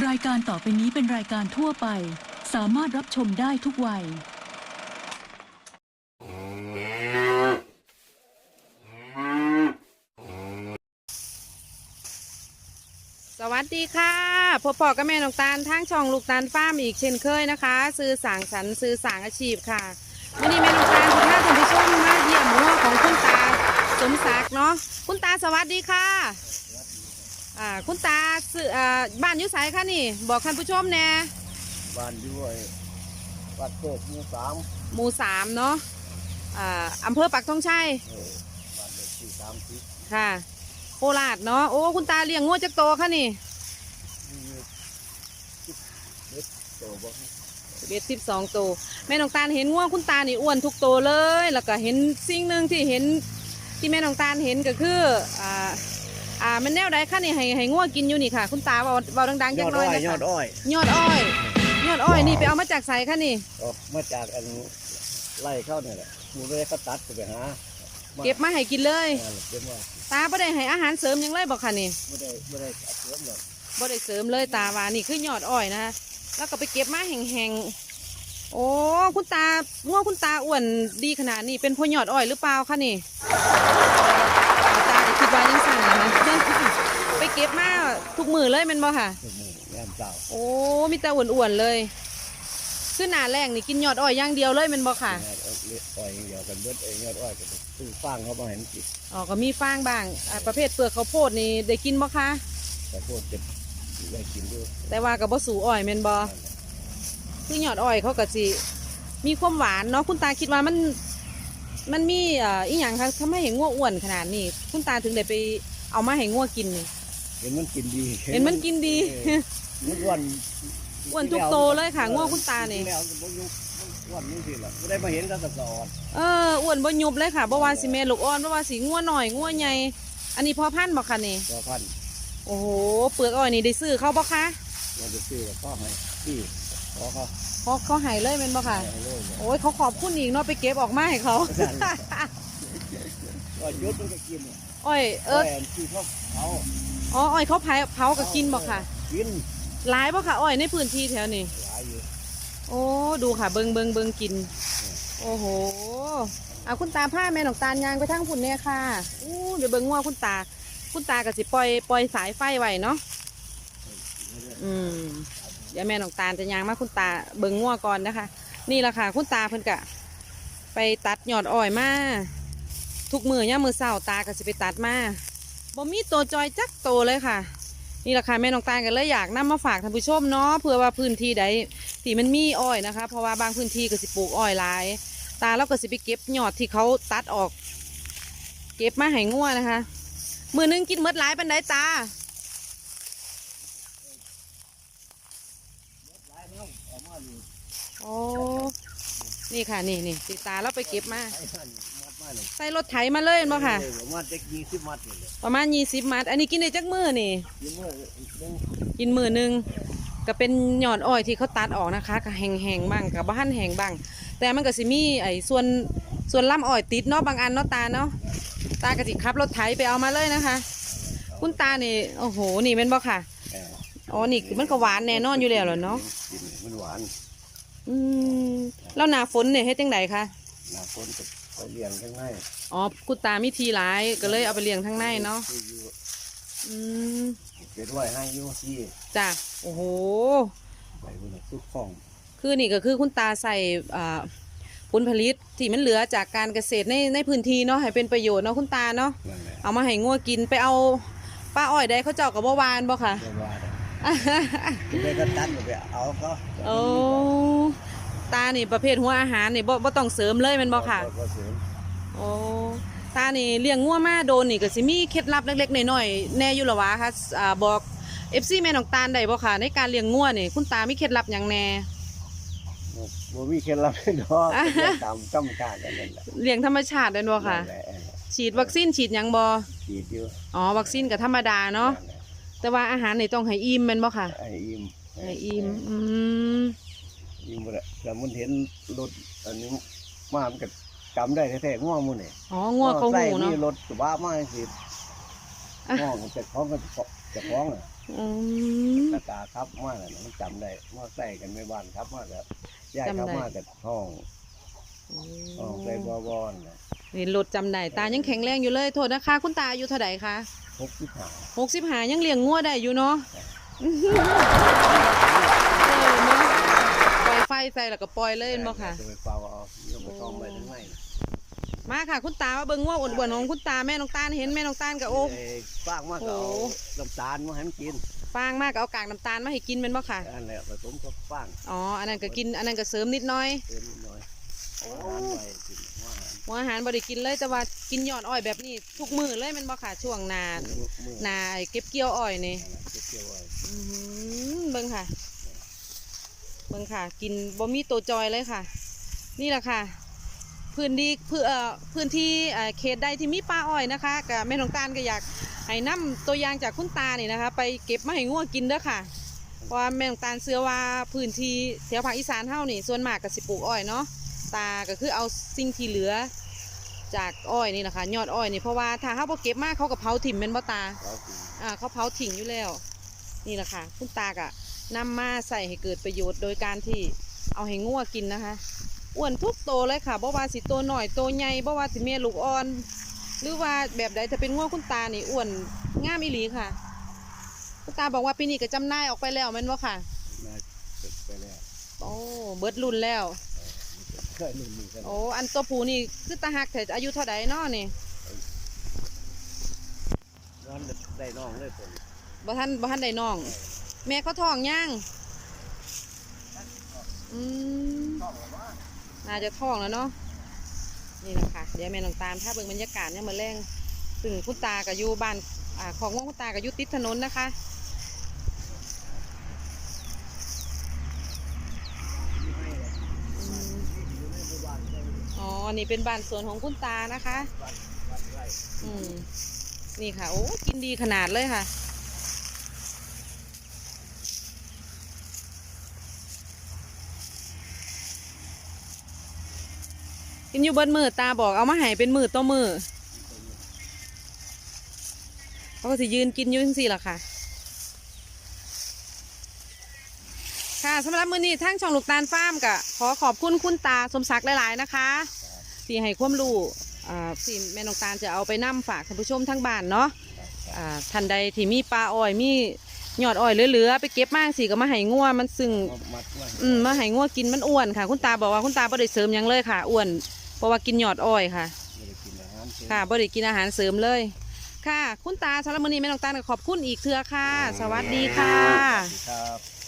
รายการต่อไปนี้เป็นรายการทั่วไป สามารถรับชมได้ทุกวัย สวัสดีค่ะพบปอกับแม่นองตาลทางช่องลูกตาลฟ้าร์มอีกเช่นเคยนะคะซื้อสางสรรค์ซื้อสางอาชีพค่ะวันนี้แม่นองตาลคุณท่านผู้ชมมาเยี่ยมหัวของคุณตาสมศักดิ์เนาะคุณตาสวัสดีค่ะ อ่าคุณตาซื้ออ่าบ้านอยุไสค่ะนี่ บอกท่านผู้ชมแน่บ้านอยู่ไอ้วัดโคกหมู่สามหมู่สามเนาะอ่าอำเภอปักธงชัยเออบ้านเลขที่สามสิบค่ะ โคราชเนาะโอ้คุณตาเลี้ยงงัวจักโตค่ะนี่มีอยู่สิบเอ็ดตัวบ่เบ็ดสิบสองตัวแม่น้องตาลเห็นง่วงคุณตานี่อ้วนทุกตัวเลย แล้วก็เห็นสิ่งหนึ่งที่เห็นที่แม่น้องตาลเห็นก็คืออ่า อ่ามันแนวใดคะนี่ให้ให้ง่วงกินอยู่นี่ค่ะ คุณตาเบาเบาดังๆยจัอกดหน้อ้ออยยนะยอคะดอ้อย ยอดอ้อยยอดอ้อยนี่ไปเอามาจากไสคะนี่ ออกมาจากอันไล่เข้าเนี่ยแหละหมูไม่ได้เขาตัดไปหาเก็บมาให้กินเลย เออเก็บมาตาไม่ได้ให้อาหารเสริมหยังเลยบอกค่ะนี่ไม่ได้ไม่ได้ตัดเสริมหรอกบ่ได้เสริมเลยตาว่านี่คือยอดอ้อยนะคะแล้วก็ไปเก็บมาแห้งๆโอ้คุณตาง่วงคุณตาอ้วนดีขนาดนี้เป็นเพราะยอดอ้อยหรือเปล่าคะนี่ ตาก็คิดว่ายังสั่นนะคะ ไป เก็บมาทุกมือเลยแมันบ่ค่ะ ทุกหมูแง่มเจ้าโอ้มีแต่อ้วนๆเลยคือหนาแรงนี่กินยอดอ้อยอย่างเดียวเลยแมันบ่ค่ะแง่อ้อยอย่างเดียวกันเบิดเองยอดอ้อยก็ซื้อฟางเขามาเห็นกินอ๋อก็มีฟางบ้างอ่าประเภทเปลือกข้าวโพดนี่ได้กินบ่คะแต่พวกเก็บได้กินด้วยแต่ว่าก็บ่สูอ้อยแม่นบ่คือยอดอ้อยเขาก็สิมีความหวานเนาะคุณตาคิดว่ามัน มันมีเอ่ออีหยังคะทำให้เห็นงัวอ้วนขนาดนี้ คุณตาถึงได้ไปเอามาให้งัวกินนี่ เห็นมันกินดีเห็นมันกินดีเออมันอ้วนอ้วนทุกโตเลยค่ะง่วงคุณตานี่แล้วมันยุบมันอ้วนนี่สิล่ะไม่ได้มาเห็นก็สะสอดเอออ้วนบ่ยุบเลยค่ะบ่ว่าสิแม่ลูกอ่อนบ่ว่าสิงัวหน่อยงัวใหญ่อันนี้พอพันธุ์บ่คะนี่ตัวพันโอ้โหเปลือกอ้อยนี่ได้ซื้อเขาบ่คะเราจะซื้อกับพ่อให้ที่ขอเขาเขาเขาให้เลยแม่นบ่ค่ะให้เลยเลยโอ้ยเขาขอบคุณอีกเนาะไปเก็บออกมาให้เขาก็ยุดมันก็กินเนี่ยอ้อยเออแฟนที่เขาเขา อ๋ออ้อยเขาเผาเผาก็กินบ่ค่ะ กินหลายบ่ค่ะอ้อยในพื้นที่แถวนี้หลายอยู่โอ้ดูค่ะเบิงเบิงเบิงกิน โอ้โหเอาคุณตาผ้าแม่หนองตาลยางไปทั้งพุ่นเนี่ยค่ะอู้เดี๋ยวเบิงงัวคุณตา คุณตาก็สิปล่อยปล่อยสายไฟไว้เนาะอืมเดี๋ยวแม่น้องตาลจะยางมาคุณตาเบิงงัวก่อนนะคะ นี่แหละค่ะ คุณตาเพิ่นกะ ไปตัดยอดอ้อยมาทุกมือย่ามมือเศร้าตาก็สิไปตัดมา บ่มีตัวจอยจักโตเลยค่ะ นี่แหละค่ะแม่น้องตาลกันเลยอยากนำมาฝากท่านผู้ชมเนาะเผื่อว่าพื้นที่ใดที่มันมีอ้อยนะคะ เพราะว่าบางพื้นที่ก็สิปลูกอ้อยหลาย ตาเราก็สิไปเก็บยอดที่เขาตัดออก เก็บมาให้งัวนะคะ มือนึงกินเมดหลายปันไดตาหลายแล้วออกมาโอ้นี่ค่ะนี่นี่ติตาเราไปเก็บมา ไอ้นั่นมัดมาเลยใส่รถไถมาเลยเห็นบ่ค่ะเออมัดจะยี่สิบมัดนี่เลยประมาณยี่สิบมัด อันนี้กินได้จักมือนี่กินเมื่อเมื่อกินมือหนึงก็เป็นหยอดอ้อยที่เขาตัดออกนะคะก็แห้งๆบ้างกับบ้านแห้งบ้าง แต่มันก็สิมีไอ้ส่วนส่วนลำอ้อยติดเนาะบางอันเนาะตาเนาะตากระติขับรถไถไปเอามาเลยนะคะ คุณตานี่โอ้โหนี่เป็นบ่ค่ะเอออ๋อนี่คือมันก็หวานแน่นอนอยู่แล้วเหรอเนาะกินมันหวาน อืมแล้วหนาฝนเนี่ยเฮ็ดจังไดคะ หน้าฝนก็ไปเลี้ยงข้างในอ๋อคุณตามีทีหลายก็เลยเอาไปเลี้ยงทั้งในเนาะที่อยู่อืมเก็บไว้ให้อยู่ที่จ้ะโอ้โห ไปบนสุดของคือนี่ก็คือคุณตาใส่อ่าผลผลิตที่มันเหลือจากการเกษตรในในพื้นที่เนาะให้เป็นประโยชน์เนาะคุณตาเนาะนั่นแหละเอามาให้งัวกินไปเอาป้าอ้อยได้เขาเจ้ากับบ่วานบ่ค่ะ เรียกว่ากินได้ก็ตันไปเอาเขาโอ้ตานี่ประเภทหัวอาหารนี่บ่บ่ต้องเสริมเลยแมันบ่ค่ะบ่เสริม โอ้ตานี่เลี้ยงงัวมาโดนนี่ก็สิมีเคล็ดลับเล็กๆน้อยๆแน่อยู่หรอวะคะอ่าบอก FC แม่น้องตาลได้บ่ค่ะในการเลี้ยงงัวนี่คุณตามีเคล็ดลับหยังแน่บ่บ่มีเคล็ดลับให้ดอกเลี้ยงตามธรรมชาตินั่นแหละเลี้ยงธรรมชาติได้บ่ค่ะ นั่นแหลเออฉีดวัคซีนฉีดหยังบ่ฉีดอยู่อ๋อวัคซีนก็ธรรมดาเนาะแหลแต่ว่าอาหารนี่ต้องให้อิ่มแม่นบ่ค่ะไอ้อิ่มให้อิ่มอืม อิ่มบ่ละแล้วมันเห็นรถอันนี้มามันก็ จำได้แท้ๆง่วงมันนี่อ๋องัวเขาหูเนาะใส่มีรถกระบะมาสิห้องจะคล้องกันจะคล้องน่ะอืมตาตาครับมากเลยมันจำได้มาใส่กันไม่บ้านครับมากแบบยายจำครับได้มากกับห้องห้องใส่บวรน่ะนี่รถจำได้ตายังแข็งแรงอยู่เลยโทษนะคะ คุณตาอายุเท่าไหร่คะหกสิบห้าหกสิบหายังเลี้ยงงัวได้อยู่เนาะเออเนาะปล่อยไฟใส่แล้วก็ปล่อยเลยเห็นบ่ค่ะ จะไปเฝ้าเอาเรื่องไปซ่อมไปทั้งในมาค่ะคุณตามาเบิ่งงัวอ้วนๆของคุณตาแม่น้องตาลเห็นแม่น้องตาลกับโอ้ เยฟางมากก็เอาโอ้ น้ำตาลมาให้มันกินฟางมากก็เอากากน้ำตาลมาให้กินเป็นบ่ค่ะ อันแหละผสมกับฟางอ๋อ อันนั้นก็กิน อันนั้นก็เสริมนิดหน่อย เติมนิดหน่อยอาหารไว้กินหัวอาหารหัวอาหารบ่ได้กินเลยแต่ว่ากินยอดอ้อยแบบนี้ทุกมื้อเลยแมันบ่ค่ะช่วงหนามือหนาไอ้เก็บเกี่ยวอ้อยนี่ เกี่ยวๆไว้อื้อหือเบิ่งค่ะ เบิ่งค่ะ กินบ่มีตัวจอยเลยค่ะ นี่แหละค่ะ พื้นที่พื้นเอ่อพื้นที่เอ่อเขตใดที่มีป่าอ้อยนะคะกับแม่น้องตาลก็อยากให้นํตัวอย่างจากคุณตานี่นะคะ ไปเก็บมาให้งัวกินเด้อค่ะเพราะว่าแม่น้องตาลเชื่อว่าพื้นที่แถวภาคอีสานเฮานี่ส่วนมากก็สิปลูกอ้อยเนาะตาก็คือเอาสิ่งที่เหลือจากอ้อยนี่นะคะยอดอ้อยนี่เพราะว่าถ้าเฮาบ่เก็บมาเขาก็เผาถิ่มแม่นบ่ตาเรากินอ่าเขาเผาทิ้งอยู่แล้ว นี่แหละค่ะ คุณตากะ นำมาใส่ให้เกิดประโยชน์โดยการที่เอาให้งัวกินนะคะอ้วนทุกโตวเลยค่ะบ่ว่าสิโตวหน่อยโตวใหญ่บ่ว่าสิเมียลูกอ่อน หรือว่าแบบใดถ้าเป็นงัวคุณตานี่อ้วนงามอีหลีค่ะ คุณตาบอกว่าปีนี้ก็จำหน่ายออกไปแล้วแม่นบ่ค่ะน่าเก็บไปแล้วโอ้เบิดรุ่นแล้ว เคยลืมมือกันโอ้อันตัวผูนี่คือตาหักแต่อายุเท่าใดเนาะนี่นอนได้น้องเลยคนบ่ทันบ่ทันได้น้อง แม่เขาท้องยังอืมน่าจะท้องแล้วเนาะ นี่แหละค่ะเดี๋ยวแม่น้องตามถ้าเบิ่งบรรยากาศเนี่ยมาแรงซึ่งคุณตากับยูบ้านอ่าของว่างคุณตากับยูติดถนนนะคะอ๋อ นี่เป็นบ้านสวนของคุณตานะคะ อืม นี่ค่ะ โอ้ กินดีขนาดเลยค่ะ กินอยู่เบิดมือตาบอกเอามาให้เป็นมือต่อมือเขาก็สิยืนกินอยู่ทั้งสี่หละค่ะ ค่ะสำหรับมือนี้ทั้งช่องลูกตาลฟาร์มกะขอขอบคุณคุณตาสมศักดิ์หลาย ๆ นะคะที่ให้ความรู้อ่าที่แม่นองตาลจะเอาไปนํฝากท่านผู้ชมทั้งบ้านเนาะอ่าท่านใดที่มีปลาอ้อยมีหยอดอ้อยเหลือๆไปเก็บมากสิก็มาให้งัวมันซึ่งมามัดไว้อืมมาให้งัวกินมันอ้วนค่ะ คุณตาบอกว่าคุณตาบ่ได้เสริมยังเลยค่ะอ้วน ราะว่ากินยอดอ้อยค่ะ ไม่ได้กินอาหารเสริม ค่ะบ่ได้กินอาหารเสริมเลย ค่ะ คุณตาสำหรับมื้อนี้แม่น้องตาลก็ขอบคุณอีกเทื่อค่ะ สวัสดีค่ะ สวัสดีครับ